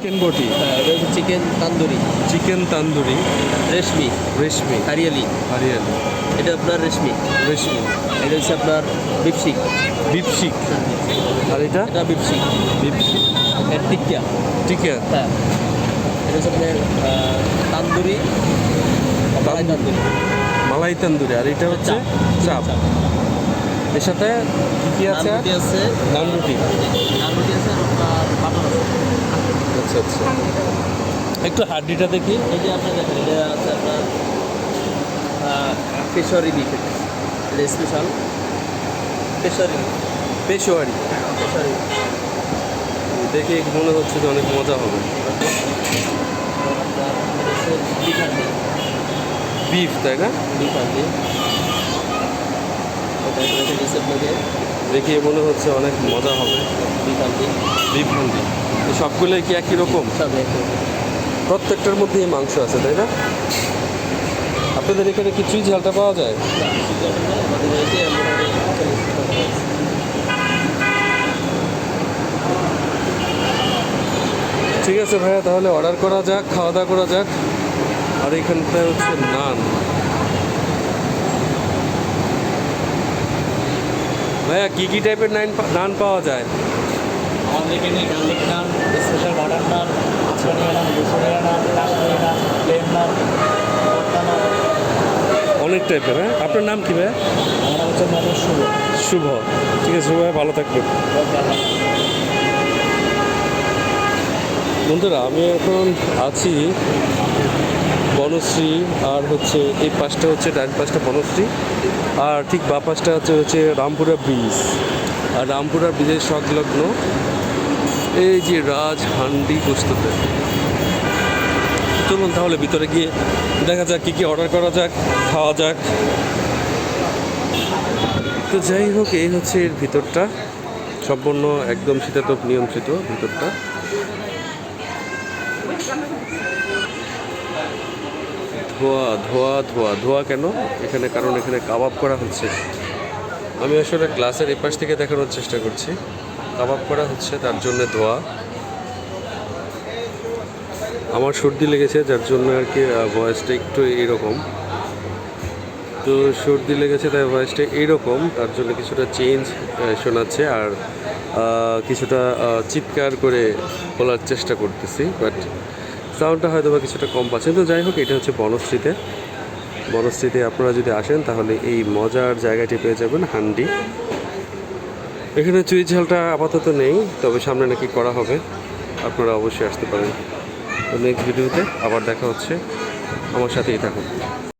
Chicken boti হ্যাঁ হচ্ছে chicken tandoori. Chicken tandoori. Reshmi reshmi hariyali hariyali এটা আপনার রেশমি রেশমি এটা হচ্ছে আপনার বিপসিক বিপশিক আর এটা? এটা বিপসিক বিপশিক এটা টিকিয়া টিকা হ্যাঁ। এটা হচ্ছে আপনার তান্দুরি। মালাই তান্দুরি। মালাই তান্দুরি। আর এটা হচ্ছে চাপ। এর সাথে কি কি আছে? নানরুটি নানরুটি আছে আর বাটার আছে। আচ্ছা একটু হাড্ডিটা দেখি। এই যে আপনার দেখেন এটা আছে আপনার পেশোয়ারি বিফ এটা স্পেশাল পেশোয়ারি পেশোয়ারি। পেশোয়ারি দেখে মনে হচ্ছে যে অনেক মজা হবে। বিফ বিফ তাই না? বিফ হান্ডি ওটা রেখে দিয়েছে আপনাকে দেখে মনে হচ্ছে অনেক মজা হবে। এই সবগুলোই কি একই রকম? প্রত্যেকটার মধ্যেই মাংস আছে তাই না? আপনাদের এখানে কি চুই ঝালটা পাওয়া যায়? ঠিক আছে ভাইয়া তাহলে অর্ডার করা যাক খাওয়া দাওয়া করা যাক। আর এখানটা হচ্ছে নান। ভাইয়া কি কি টাইপের নান নান পাওয়া যায়? আমাদের এখানে garlic naan special butter naan paneer naan দুপুরের নান কাশ্মীরি নান প্লেন নান ভর্তা অনেক টাইপের হ্যাঁ? আপনার নাম কি ভাইয়া? আমরা হচ্ছে শুভ। শুভ। ঠিক আছে শুভ ভাই ভালো থাকবেন। বন্ধুরা আমি এখন আছি বনশ্রী, আর হচ্ছে এই পাশটা হচ্ছে ডান পাশটা বনশ্রী, আর ঠিক বা পাশটা হচ্ছে হচ্ছে রামপুরা ব্রিজ। আর রামপুরা ব্রিজের সংলগ্ন এই যে রাজ হান্ডি প্রস্তুতে চলুন তাহলে ভিতরে গিয়ে দেখা যাক কী কী অর্ডার করা যাক, খাওয়া যাক। তো যাই হোক, এই হচ্ছে এর ভিতরটা। সম্পূর্ণ একদম শীতাতপ নিয়ন্ত্রিত ভিতরটা। ধোয়া ধোয়া ধোয়া। ধোয়া কেন? এখানে কারণ এখানে কাবাব করা হচ্ছে। আমি আসলে গ্লাসের এপাশ থেকে দেখানোর চেষ্টা করছি। কাবাব করা হচ্ছে, তার জন্য ধোয়া। আমার সর্দি লেগেছে, যার জন্য আর কি ভয়েসটা একটু এইরকম। তো সর্দি লেগেছে, তাই ভয়েসটা এইরকম। তার জন্য কিছুটা চেঞ্জ শোনাচ্ছে আর কিছুটা চিৎকার করে বলার চেষ্টা করতেছি। বাট সাউন্ডটা হয়তো বা কিছুটা কম পাচ্ছেন। তো যাই হোক, এটা হচ্ছে বনশ্রীতে। বনশ্রীতে আপনারা যদি আসেন, তাহলে এই মজার জায়গাটি পেয়ে যাবেন, হান্ডি। এখানে চুই ঝালটা আপাতত নেই, তবে সামনে নাকি করা হবে। আপনারা অবশ্যই আসতে পারেন। তো নেক্সট ভিডিওতে আবার দেখা হচ্ছে। আমার সাথেই থাকুন।